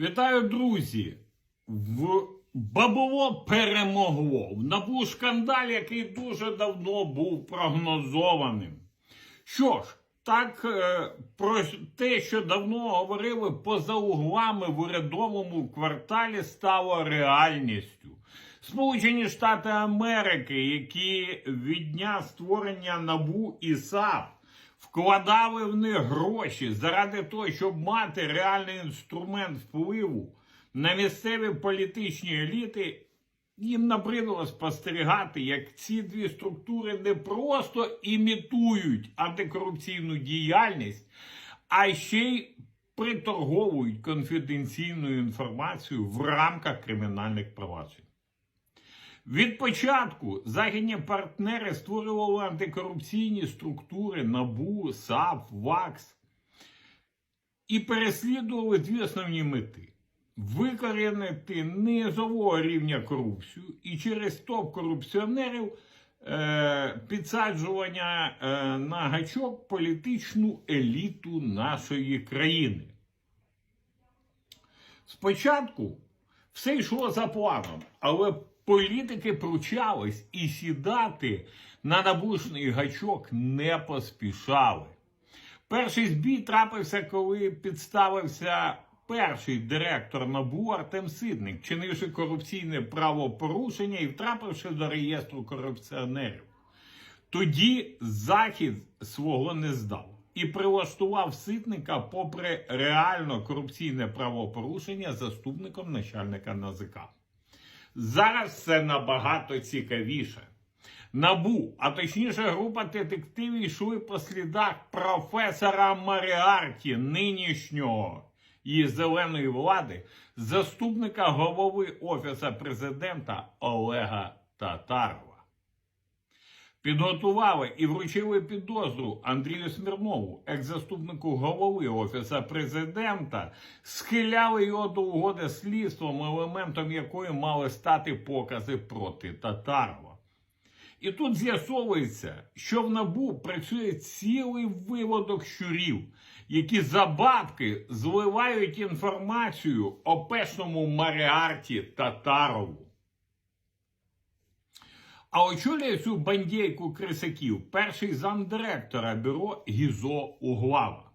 Вітаю, друзі! В Бабово перемогло. В набу скандаль, який дуже давно був прогнозованим. Що ж, так е, про те, що давно говорили поза углами в урядовому кварталі, стало реальністю. Сполучені Штати Америки, які від дня створення НАБУ і САП вкладали в них гроші заради того, щоб мати реальний інструмент впливу на місцеві політичні еліти, їм набридло спостерігати, як ці дві структури не просто імітують антикорупційну діяльність, а ще й приторговують конфіденційною інформацією в рамках кримінальних проваджень. Від початку західні партнери створювали антикорупційні структури НАБУ, САП, ВАКС і переслідували дві основні мети: викорінити низового рівня корупцію і через топ корупціонерів е, підсаджування е, на гачок політичну еліту нашої країни. Спочатку все йшло за планом, але політики пручались і сідати на набушний гачок не поспішали. Перший збій трапився, коли підставився перший директор НАБУ Артем Сидник, чинивши корупційне правопорушення і втрапивши до реєстру корупціонерів. Тоді Захід свого не здав і прилаштував Ситника, попри реально корупційне правопорушення, заступником начальника НАЗК. Зараз це набагато цікавіше. Набу, а точніше, група детективів йшли по слідах професора Маріарті, нинішнього і зеленої влади, заступника голови Офіса президента Олега Татарова. Підготували і вручили підозру Андрію Смірнову, екс-заступнику голови Офіса президента, схиляли його до угоди слідством, елементом якої мали стати покази проти Татарова. І тут з'ясовується, що в набу працює цілий виводок щурів, які за бабки зливають інформацію о пешному Маріарті Татарову. А очолює цю бандійку крисаків перший замдиректора бюро Гізо Углава.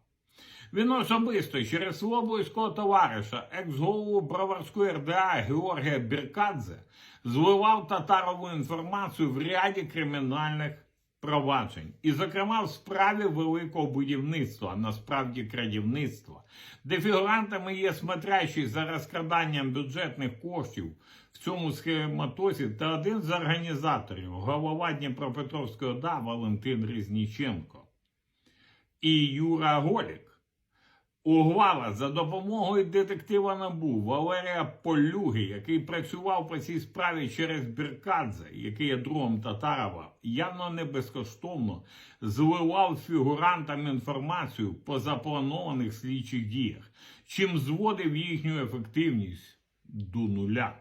Він особисто через свого близького товариша, екс-голову Броварської РДА Георгія Біркадзе, зливав татарову інформацію в ряді кримінальних проваджень, і, зокрема, в справі великого будівництва, насправді крадівництва, де фігурантами є смотрящий за розкраданням бюджетних коштів в цьому схематозі та один з організаторів, голова Дніпропетровської ОДА Валентин Різніченко і Юра Голік. Углава за допомогою детектива НАБУ Валерія Полюги, який працював по цій справі через Біркадзе, який є другом Татарова, явно не безкоштовно зливав фігурантам інформацію по запланованих слідчих діях, чим зводив їхню ефективність до нуля.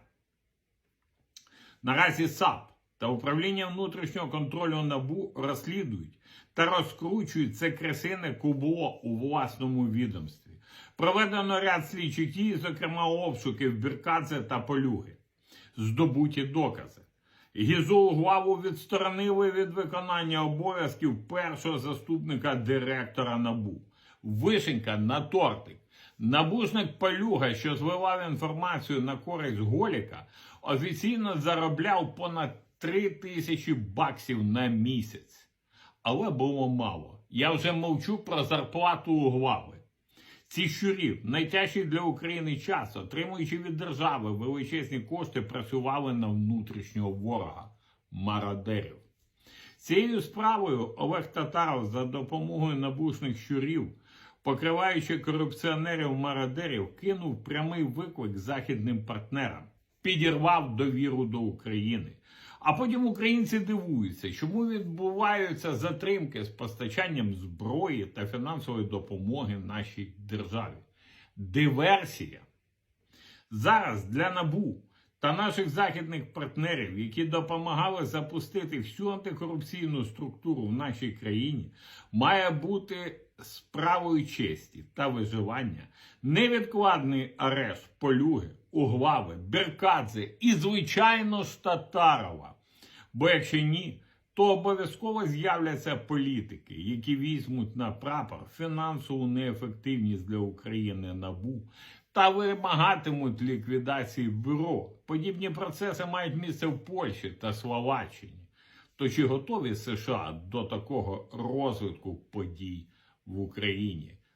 Наразі САП та управління внутрішнього контролю НАБУ розслідують та розкручують це кресине кубло у власному відомстві. Проведено ряд слідчих дій, зокрема обшуків Біркадзе та Полюги. Здобуті докази. Гізову главу відсторонили від виконання обов'язків першого заступника директора НАБУ. Вишенька на тортик. Набушник Полюга, що зливав інформацію на користь Голіка, офіційно заробляв понад 3 тисячі баксів на місяць. Але було мало. Я вже мовчу про зарплату у глави. Ці щурів, найтяжчий для України час, отримуючи від держави величезні кошти, працювали на внутрішнього ворога мародерів. Цією справою Олег Татаров за допомогою набушних щурів, покриваючи корупціонерів-мародерів, кинув прямий виклик західним партнерам, підірвав довіру до України. А потім українці дивуються, чому відбуваються затримки з постачанням зброї та фінансової допомоги нашій державі. Диверсія. Зараз для НАБУ та наших західних партнерів, які допомагали запустити всю антикорупційну структуру в нашій країні, має бути справою честі та виживання, невідкладний арешт Полюги, Углави, Беркадзе і, звичайно ж, Татарова. Бо якщо ні, то обов'язково з'являться політики, які візьмуть на прапор фінансову неефективність для України набу та вимагатимуть ліквідації бюро. Подібні процеси мають місце в Польщі та Словаччині. То чи готові США до такого розвитку подій в Україні?